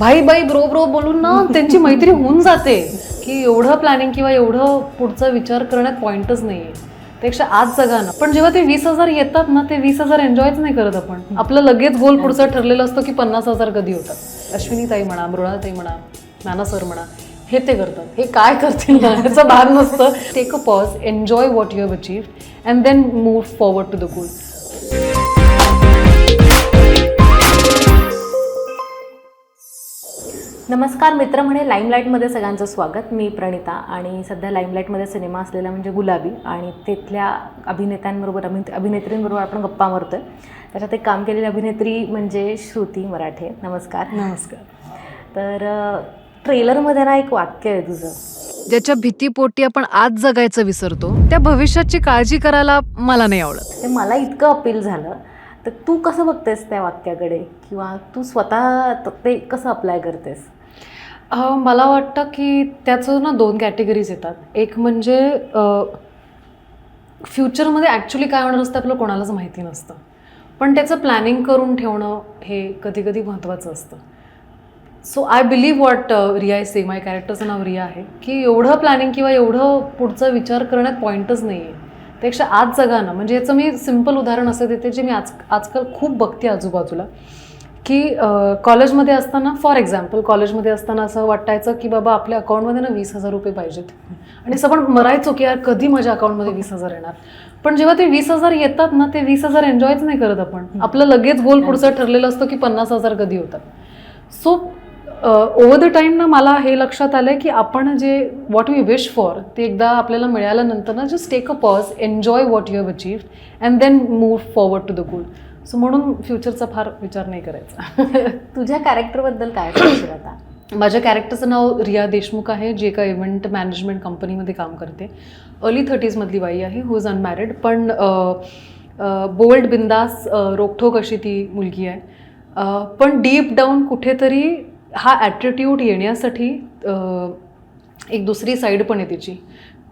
भाई बाई bro bro बोलून ना त्यांची मैत्री होऊन जाते की एवढं प्लॅनिंग किंवा एवढं पुढचा विचार करण्यात पॉईंटच नाहीये. त्यापेक्षा आज जगा ना. पण जेव्हा ते वीस हजार येतात ना ते वीस हजार एन्जॉयच नाही करत आपण. आपलं लगेच गोल पुढचं ठरलेलं असतं की पन्नास हजार कधी होतात. अश्विनी ताई म्हणा मृणाताई म्हणा नाना सर म्हणा हे ते करतात. हे काय करतील याचं भान नसतं. Take a pause enjoy what you have achieve and then move forward to the goal नमस्कार मित्र म्हणे लाईमलाईटमध्ये सगळ्यांचं स्वागत. मी प्रणिता आणि सध्या लाईमलाईटमध्ये सिनेमा असलेला म्हणजे गुलाबी आणि तिथल्या अभिनेत्यांबरोबर अभिने अभिनेत्रींबरोबर आपण गप्पा मारतोय. त्याच्यात एक काम केलेली अभिनेत्री म्हणजे श्रुती मराठे. नमस्कार. नमस्कार. तर ट्रेलरमध्ये ना एक वाक्य आहे तुझं. ज्याच्या भीतीपोटी आपण आज जगायचं विसरतो त्या भविष्याची काळजी करायला मला नाही आवडत. ते मला इतकं अपील झालं. तर तू कसं बघतेस त्या वाक्याकडे? किंवा तू स्वतः ते कसं अप्लाय करतेस? मला वाटतं की त्याचं ना दोन कॅटेगरीज येतात. एक म्हणजे फ्युचरमध्ये ॲक्च्युली काय होणार असतं आपलं कोणालाच माहिती नसतं. पण त्याचं प्लॅनिंग करून ठेवणं हे कधी कधी महत्त्वाचं असतं. So I believe what Riya is say my कॅरेक्टरचं नाव रिया आहे. की एवढं प्लॅनिंग किंवा एवढं पुढचा विचार करण्यात पॉईंटच नाही आहे त्यापेक्षा आज जगा ना. म्हणजे याचं मी सिंपल उदाहरण असं देते जे मी आज आजकाल खूप बघते आजूबाजूला. की कॉलेजमध्ये असताना फॉर एक्झाम्पल कॉलेजमध्ये असताना असं वाटायचं की बाबा आपल्या अकाउंटमध्ये ना वीस हजार रुपये पाहिजेत. आणि असं पण मरायचो की यार कधी माझ्या अकाउंटमध्ये वीस हजार येणार? पण जेव्हा ते वीस हजार येतात ना ते वीस हजार एन्जॉयच नाही करत आपण. आपलं लगेच गोल पुढचं ठरलेलं असतं की पन्नास हजार कधी होतात. सो ओव्हर द टाईम ना मला हे लक्षात आलं की आपण जे वॉट वी विश फॉर ते एकदा आपल्याला मिळाल्यानंतर ना just take a pause enjoy what you have achieve and then move forward to the goal so म्हणून फ्युचरचा फार विचार नाही करायचा. तुझ्या कॅरेक्टरबद्दल काय सांगशील आता? माझ्या कॅरेक्टरचं नाव रिया देशमुख आहे जे एका इव्हेंट मॅनेजमेंट कंपनीमध्ये काम करते. अर्ली थर्टीजमधली बाई आहे हू इज अनमॅरिड पण बोल्ड बिंदास रोखोक अशी ती मुलगी आहे. पण डीप डाऊन कुठेतरी हा ॲटिट्यूड येण्यासाठी एक दुसरी साईड पण आहे तिची.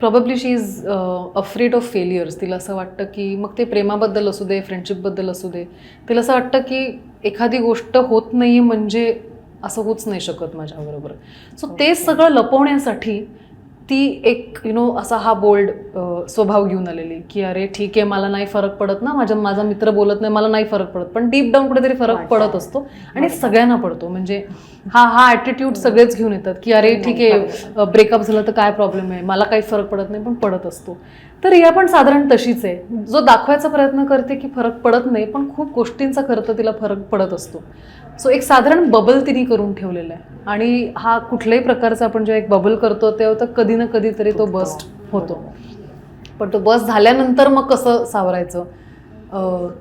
Probably she is afraid of failures तिला असं वाटतं की मग ते प्रेमाबद्दल असू दे फ्रेंडशिपबद्दल असू दे. तिला असं वाटतं की एखादी गोष्ट होत नाही म्हणजे असं होऊच नाही शकत माझ्याबरोबर. सो ते सगळं लपवण्यासाठी ती एक यु नो असा हा बोल्ड स्वभाव घेऊन आलेली की अरे ठीक आहे मला नाही फरक पडत ना माझ्या माझा मित्र बोलत नाही मला नाही फरक पडत. पण डीप डाऊन कुठेतरी फरक पडत असतो आणि सगळ्यांना पडतो. म्हणजे हा हा ॲटिट्यूड सगळेच घेऊन येतात की अरे ठीक आहे ब्रेकअप झालं तर काय प्रॉब्लेम आहे? मला काही फरक पडत नाही पण पडत असतो. तर रिया पण साधारण तशीच आहे. जो दाखवायचा प्रयत्न करते की फरक पडत नाही पण खूप गोष्टींचा खरं तर तिला फरक पडत असतो. सो एक साधारण बबल तिने करून ठेवलेला आहे. आणि हा कुठल्याही प्रकारचा आपण जेव्हा एक बबल करतो तेव्हा तर कधी ना कधीतरी तो बस्ट होतो. पण तो बस झाल्यानंतर मग कसं सावरायचं?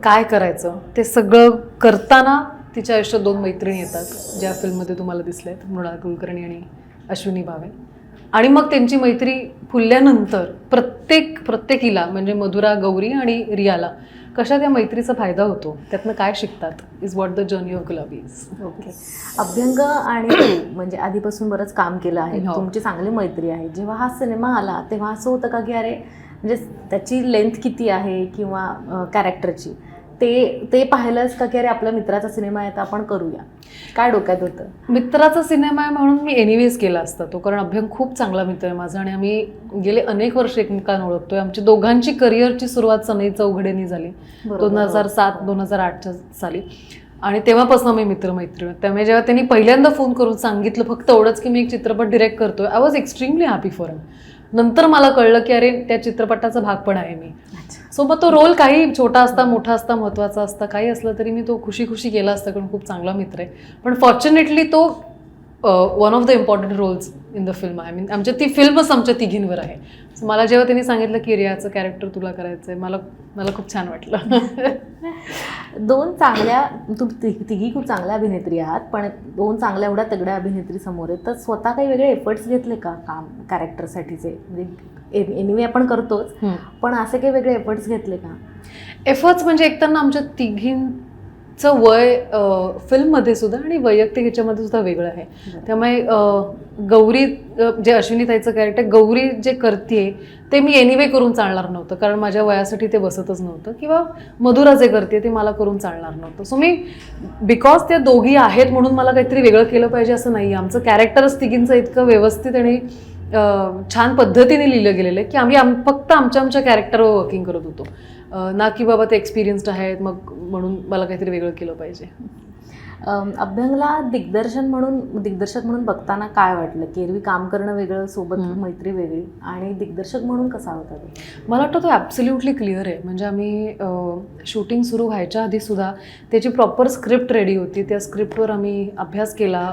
काय करायचं? ते सगळं करताना तिच्या आयुष्यात दोन मैत्रिणी येतात ज्या फिल्ममध्ये तुम्हाला दिसल्या आहेत मृणाल कुलकर्णी आणि अश्विनी भावे. आणि मग त्यांची मैत्री फुलल्यानंतर प्रत्येक प्रत्येकीला म्हणजे मधुरा गौरी आणि रियाला कशा त्या मैत्रीचा फायदा होतो? त्यातनं काय शिकतात? Is what the journey of Gulabi is okay Abhyang आणि म्हणजे आधीपासून बरंच काम केलं आहे. हो. तुमची चांगली मैत्री आहे. जेव्हा हा सिनेमा आला तेव्हा असं होतं का की अरे म्हणजे त्याची लेंथ किती आहे किंवा कॅरेक्टरची ते ते पाहिलंच का की अरे आपल्या मित्राचा सिनेमा आहे तर आपण करूया. काय डोक्यात होतं? मित्राचा सिनेमा आहे म्हणून मी एनिवेज केला असता. तो कारण अभ्यंग खूप चांगला मित्र आहे माझा आणि आम्ही गेले अनेक वर्ष एकमेकांना ओळखतोय. आमची दोघांची करिअरची सुरुवात सनई चौघडेनी झाली. दोन हजार सात दोन हजार आठच्या साली. आणि तेव्हापासून आम्ही मित्रमैत्रिणी. त्यामुळे जेव्हा त्यांनी पहिल्यांदा फोन करून सांगितलं फक्त एवढंच की मी एक चित्रपट डिरेक्ट करतोय. I was extremely happy for him नंतर मला कळलं की अरे त्या चित्रपटाचा भाग पण आहे मी. सो मग तो रोल काही छोटा असता मोठा असता महत्त्वाचा असता काही असलं तरी मी तो खुशी खुशी केला असता कारण खूप चांगला मित्र आहे. पण फॉर्च्युनेटली तो one of the important roles in the film I mean आमच्या ती फिल्मच आमच्या तिघींवर आहे. सो मला जेव्हा त्यांनी सांगितलं की रियाचं कॅरेक्टर तुला करायचं आहे मला मला खूप छान वाटलं. दोन चांगल्या तू ति- तिघी खूप चांगल्या अभिनेत्री आहात पण दोन चांगल्या एवढ्या तगड्या अभिनेत्री समोर आहेत. तर स्वतः काही वेगळे एफर्ट्स घेतले का काम कॅरेक्टरसाठीचे म्हणजे एनिवे आपण करतोच पण असे काही वेगळे एफर्ट्स घेतले का? एफर्ट्स म्हणजे एकतर ना आमच्या तिघीं चं वय फिल्ममध्ये सुद्धा आणि वैयक्तिक ह्याच्यामध्ये सुद्धा वेगळं आहे. त्यामुळे गौरी जे अश्विनी ताईचं कॅरेक्टर गौरी जे करते ते मी एनिवे करून चालणार नव्हतं. कारण माझ्या वयासाठी ते बसतच नव्हतं. किंवा मधुरा जे करते ते मला करून चालणार नव्हतं. सो मी बिकॉज त्या दोघी आहेत म्हणून मला काहीतरी वेगळं केलं पाहिजे असं नाही आमचं कॅरेक्टरच तिघींचं इतकं व्यवस्थित आणि छान पद्धतीने लिहिलं गेलेलं आहे की आम्ही आम फक्त आमच्या आमच्या कॅरेक्टरवर वर्किंग करत होतो. ना की बाबा ते एक्सपिरियन्स्ड आहेत मग म्हणून मला काहीतरी वेगळं केलं पाहिजे. अभ्यंगला दिग्दर्शन म्हणून दिग्दर्शक म्हणून बघताना काय वाटलं? की एरवी काम करणं वेगळं सोबत. मैत्री वेगळी आणि दिग्दर्शक म्हणून कसा होता तो? मला वाटतं तो ॲब्सल्युटली क्लिअर आहे. म्हणजे आम्ही शूटिंग सुरू व्हायच्या आधी सुद्धा त्याची प्रॉपर स्क्रिप्ट रेडी होती. त्या स्क्रिप्टवर आम्ही अभ्यास केला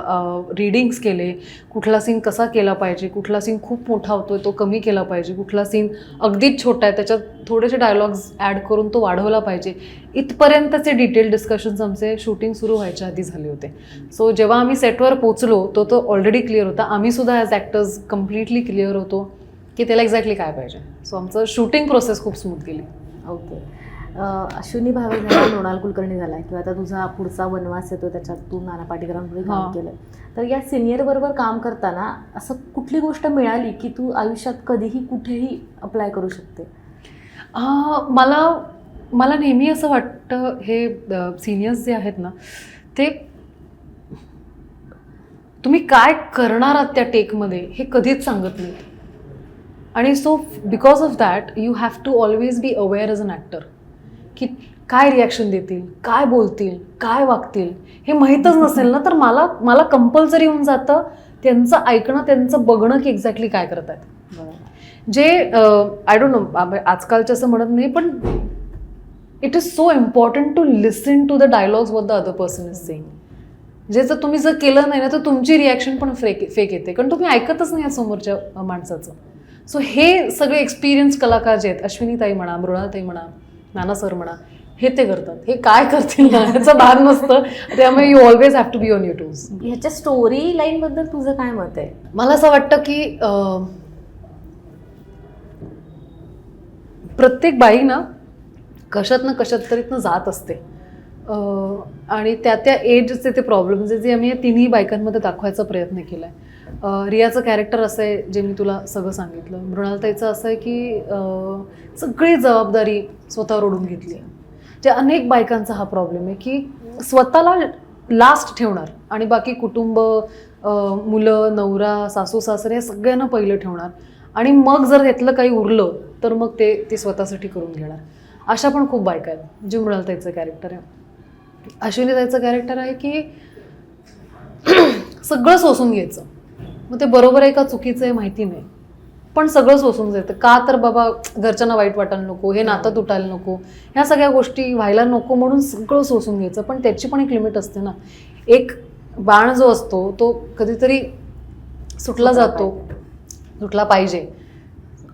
रीडिंग्स केले. कुठला सीन कसा केला पाहिजे? कुठला सीन खूप मोठा होतोय तो कमी केला पाहिजे. कुठला सीन अगदीच छोटा आहे त्याच्यात थोडेसे डायलॉग्स ॲड करून तो वाढवला पाहिजे. इथपर्यंतचे डिटेल डिस्कशन्स आमचे शूटिंग सुरू व्हायच्या आधी झाले होते. सो जेव्हा आम्ही सेटवर पोचलो तो तो ऑलरेडी क्लिअर होता. आम्ही सुद्धा ॲज ॲक्टर्स कम्प्लिटली क्लिअर होतो की त्याला एक्झॅक्टली काय पाहिजे. सो आमचं शूटिंग प्रोसेस खूप स्मूथ गेली. ओके अश्विनी भावे झाला मृणाल कुलकर्णी झाला किंवा आता तुझा पुढचा वनवास येतो त्याच्यात तू नाना पाटेकरांपुढे काम. केलं तर या सिनियर बरोबर काम करताना असं कुठली गोष्ट मिळाली की तू आयुष्यात कधीही कुठेही अप्लाय करू शकते? मला मला नेहमी असं वाटतं हे सिनियर्स जे आहेत ना ते तुम्ही काय करणार आहात त्या टेकमध्ये हे कधीच सांगत नाहीत. आणि so because of that you have to always be aware as an actor की काय रिॲक्शन देतील काय बोलतील काय वागतील हे माहीतच नसेल ना तर मला मला कंपल्सरी होऊन जातं त्यांचं ऐकणं त्यांचं बघणं की एक्झॅक्टली काय करत आहेत जे आय डोंट नो आजकालच्या असं म्हणत नाही पण it is so important to listen to the dialogues what the other person is saying जे जर तुम्ही जर केलं नाही ना तर तुमची रिॲक्शन पण फेक फेक येते. कारण तुम्ही ऐकतच नाही या समोरच्या माणसाचं. सो हे सगळे एक्सपिरियन्स कलाकार जे आहेत अश्विनीताई म्हणा मृणालताई म्हणा नाना सर म्हणा हे ते करतात. हे काय करतील? ना ह्याचं भान नसतं. त्यामुळे you always have to be on toes ह्याच्या स्टोरी लाईन बद्दल तुझं काय मत आहे? मला असं वाटतं की प्रत्येक बाई ना कशात ना कशात तरीतनं जात असते. आणि त्या त्या एजचे ते प्रॉब्लेम्स जे आम्ही या तिन्ही बायकांमध्ये दाखवायचा प्रयत्न केला आहे रियाचं कॅरेक्टर असं आहे जे मी तुला सगळं सांगितलं. मृणालताईचं असं आहे की सगळी जबाबदारी स्वतःवर ओढून घेतली आहे. जे अनेक बायकांचा हा प्रॉब्लेम आहे की स्वतःला लास्ट ठेवणार आणि बाकी कुटुंब मुलं नवरा सासू सासरे या सगळ्यांना पहिलं ठेवणार. आणि मग जर यातलं काही उरलं तर मग ते ते स्वतःसाठी करून घेणार. अशा पण खूप बायका आहेत जी मृणालताईचं कॅरेक्टर आहे. अश्विनीताईचं कॅरेक्टर आहे की सगळं सोसून घ्यायचं. मग ते बरोबर आहे का चुकीचं आहे माहिती नाही. पण सगळं सोसून जायचं. का तर बाबा घरच्यांना वाईट वाटायला नको हे नातं तुटायला नको ह्या सगळ्या गोष्टी व्हायला नको म्हणून सगळं सोसून घ्यायचं. पण त्याची पण एक लिमिट असते ना. एक बाण जो असतो तो कधीतरी सुटला जातो सुटला पाहिजे.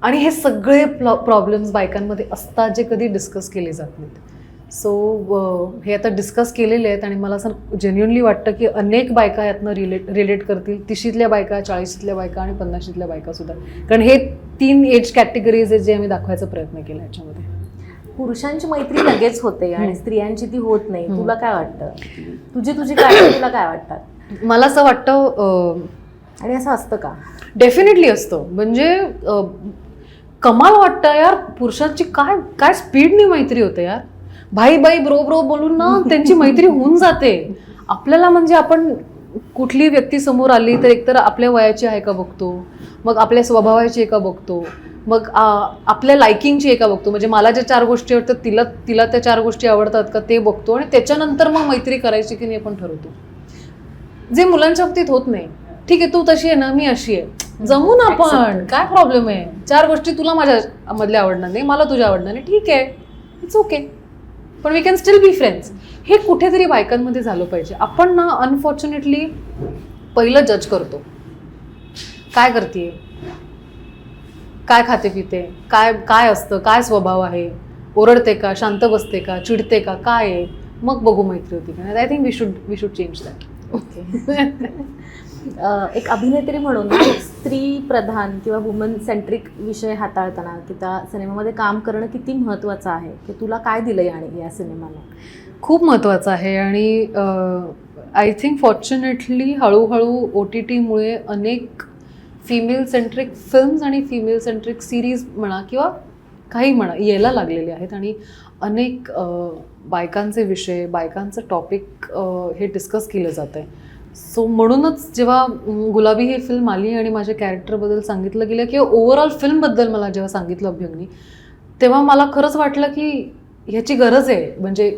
आणि हे सगळे प्रॉब्लेम्स बायकांमध्ये असतात जे कधी डिस्कस केले जात नाहीत. सो हे आता डिस्कस केलेले आहेत आणि मला असं जेन्युनली वाटतं की अनेक बायका यातनं रिलेट रिलेट करतील. तिशीतल्या बायका चाळीशीतल्या बायका आणि पन्नाशीतल्या बायका सुद्धा. कारण हे तीन एज कॅटेगरीज आहेत जे आम्ही दाखवायचा प्रयत्न केला याच्यामध्ये. पुरुषांची मैत्री लगेच होते आणि. स्त्रियांची ती होत नाही. तुला काय वाटतं? तुझी तुझी काय तुला काय वाटतात? मला असं वाटतं आणि असं असतं का? डेफिनेटली असतं. म्हणजे कमाल वाटतं यार. पुरुषांची काय काय स्पीडनी मैत्री होते यार. भाई बाई ब्रो ब्रो बोलून ना त्यांची मैत्री होऊन जाते. आपल्याला म्हणजे आपण कुठली व्यक्ती समोर आली तर एकतर आपल्या वयाची आहे का बघतो? मग आपल्या स्वभावाची आहे का बघतो? मग आपल्या लायकिंगची आहे का बघतो? म्हणजे मला ज्या चार गोष्टी आवडतात तिला तिला त्या चार गोष्टी आवडतात का ते बघतो आणि त्याच्यानंतर मग मैत्री करायची की नाही आपण ठरवतो. जे मुलांच्या बाबतीत होत नाही. ठीक आहे तू तशी आहे ना मी अशी आहे. जमू ना आपण Acceptance. काय प्रॉब्लेम आहे? चार गोष्टी तुला माझ्या मधल्या आवडणार नाही मला तुझ्या आवडणार नाही. ठीक आहे. इट्स ओके पण we can still be friends हे कुठेतरी बायकांमध्ये झालं पाहिजे. आपण ना अनफॉर्च्युनेटली पहिलं जज करतो. काय करते काय खाते पिते? काय काय असतं? काय स्वभाव आहे? ओरडते का? शांत बसते का? चिडते का? काय आहे? मग बघू मैत्री होती का I think we should we should change that uh, एक अभिनेत्री म्हणून म्हणजे एक स्त्री प्रधान किंवा वुमन सेंट्रिक विषय हाताळताना की त्या सिनेमामध्ये काम करणं किती महत्त्वाचं आहे की तुला काय दिलं आणि या सिनेमाला? खूप महत्त्वाचं आहे आणि आय थिंक फॉर्च्युनेटली हळूहळू ओ टी टीमुळे अनेक फिमेल सेंट्रिक फिल्म्स आणि फिमेल सेंट्रिक सिरीज म्हणा किंवा काही म्हणा यायला लागलेले आहेत आणि अनेक बायकांचे विषय बायकांचं टॉपिक हे डिस्कस केलं जातं आहे सो म्हणूनच जेव्हा गुलाबी ही फिल्म आली आणि माझ्या कॅरेक्टरबद्दल सांगितलं गेलं किंवा ओव्हरऑल फिल्मबद्दल मला जेव्हा सांगितलं अभ्यंगनी तेव्हा मला खरंच वाटलं की ह्याची गरज आहे. म्हणजे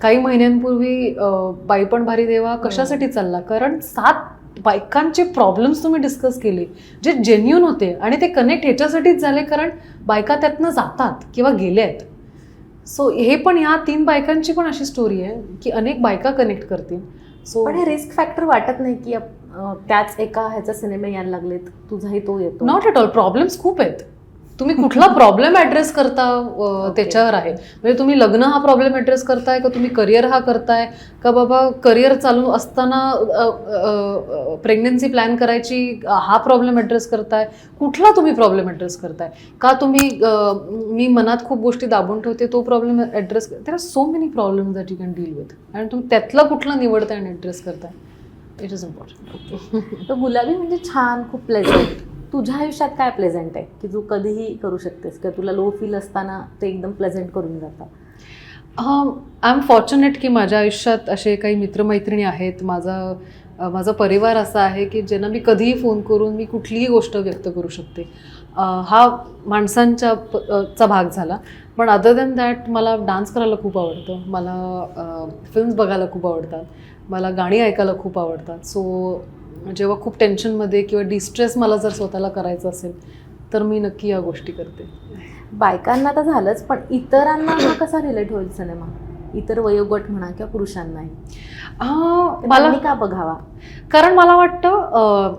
काही महिन्यांपूर्वी बाई पण भारी देवा कशासाठी चालला? कारण सात बायकांचे प्रॉब्लेम्स तुम्ही डिस्कस केले जे जेन्युन होते आणि ते कनेक्ट ह्याच्यासाठीच झाले कारण बायका त्यातनं जातात किंवा गेल्या आहेत. सो हे पण ह्या तीन बायकांची पण अशी स्टोरी आहे की अनेक बायका कनेक्ट करतील. सो पण हे रिस्क फॅक्टर वाटत नाही की त्याच एका ह्याचा सिनेमे यायला लागलेत तुझाही तो येतो. नॉट एट ऑल प्रॉब्लेम्स खूप आहेत. तुम्ही कुठला प्रॉब्लेम ॲड्रेस करता त्याच्यावर आहे? म्हणजे तुम्ही लग्न हा प्रॉब्लेम ॲड्रेस करताय का तुम्ही करिअर हा करताय? का बाबा करिअर चालू असताना प्रेग्नन्सी प्लॅन करायची हा प्रॉब्लेम ॲड्रेस करताय? कुठला तुम्ही प्रॉब्लेम ॲड्रेस करताय? का तुम्ही मी मनात खूप गोष्टी दाबून ठेवते तो problem address there are so many problem that you can deal with आणि तुम्ही त्यातला कुठला निवडताय आणि ॲड्रेस करताय? इट इज इम्पॉर्टंट तर गुलाबी म्हणजे छान खूप प्लेझंट तुझ्या आयुष्यात काय प्लेझंट आहे? की तू कधीही करू शकतेस किंवा तुला लो फील असताना ते एकदम प्लेझंट करून जातं? आय एम फॉर्च्युनेट की माझ्या आयुष्यात असे काही मित्रमैत्रिणी आहेत. माझा माझा परिवार असा आहे की ज्यांना मी कधीही फोन करून मी कुठलीही गोष्ट व्यक्त करू शकते. हा माणसांच्या चा भाग झाला. पण अदर दॅन दॅट मला डान्स करायला खूप आवडतं. मला फिल्म्स बघायला खूप आवडतात. मला गाणी ऐकायला खूप आवडतात. सो जेव्हा खूप टेन्शनमध्ये किंवा डिस्ट्रेस मला जर स्वतःला करायचं असेल तर मी नक्की या गोष्टी करते. बायकांना तर झालंच पण इतरांना हा कसा रिलेट होईल सिनेमा? इतर वयोगट म्हणा किंवा पुरुषांनाही. मला का बघावा? कारण मला वाटतं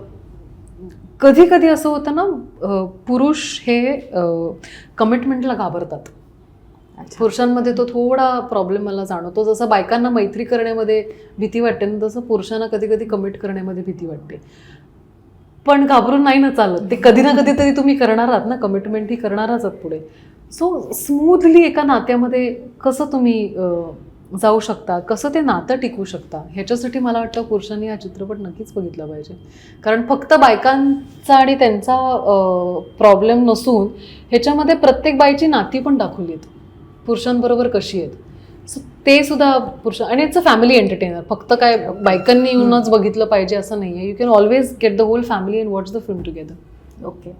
कधी कधी असं होतं ना पुरुष हे कमिटमेंटला घाबरतात. पुरुषांमध्ये तो थोडा प्रॉब्लेम मला जाणवतो. जसं बायकांना मैत्री करण्यामध्ये भीती वाटते ना तसं पुरुषांना कधी कधी कमिट करण्यामध्ये भीती वाटते. पण घाबरून नाही ना चालत. ते कधी ना कधी तरी तुम्ही करणार आहात ना कमिटमेंट ही करणारच आहात पुढे. सो स्मूथली एका नात्यामध्ये कसं तुम्ही जाऊ शकता? कसं ते नातं टिकू शकता? ह्याच्यासाठी मला वाटतं पुरुषांनी हा चित्रपट नक्कीच बघितला पाहिजे. कारण फक्त बायकांचा आणि त्यांचा प्रॉब्लेम नसून ह्याच्यामध्ये प्रत्येक बाईची नाती पण दाखवली आहेत. पुरुषांबरोबर कशी आहेत? सो ते सुद्धा पुरुष आणि इट्स अ फॅमिली एंटरटेनर फक्त काय बायकांनी येऊनच बघितलं पाहिजे असं नाही आहे you can always get the whole family and watch the film together okay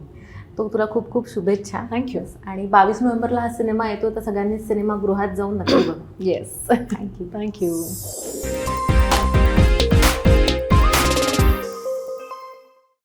तो तुला खूप खूप शुभेच्छा. थँक्यू आणि बावीस नोव्हेंबरला हा सिनेमा येतो तर सगळ्यांनी सिनेमागृहात जाऊन नक्की बघा. Yes thank you thank you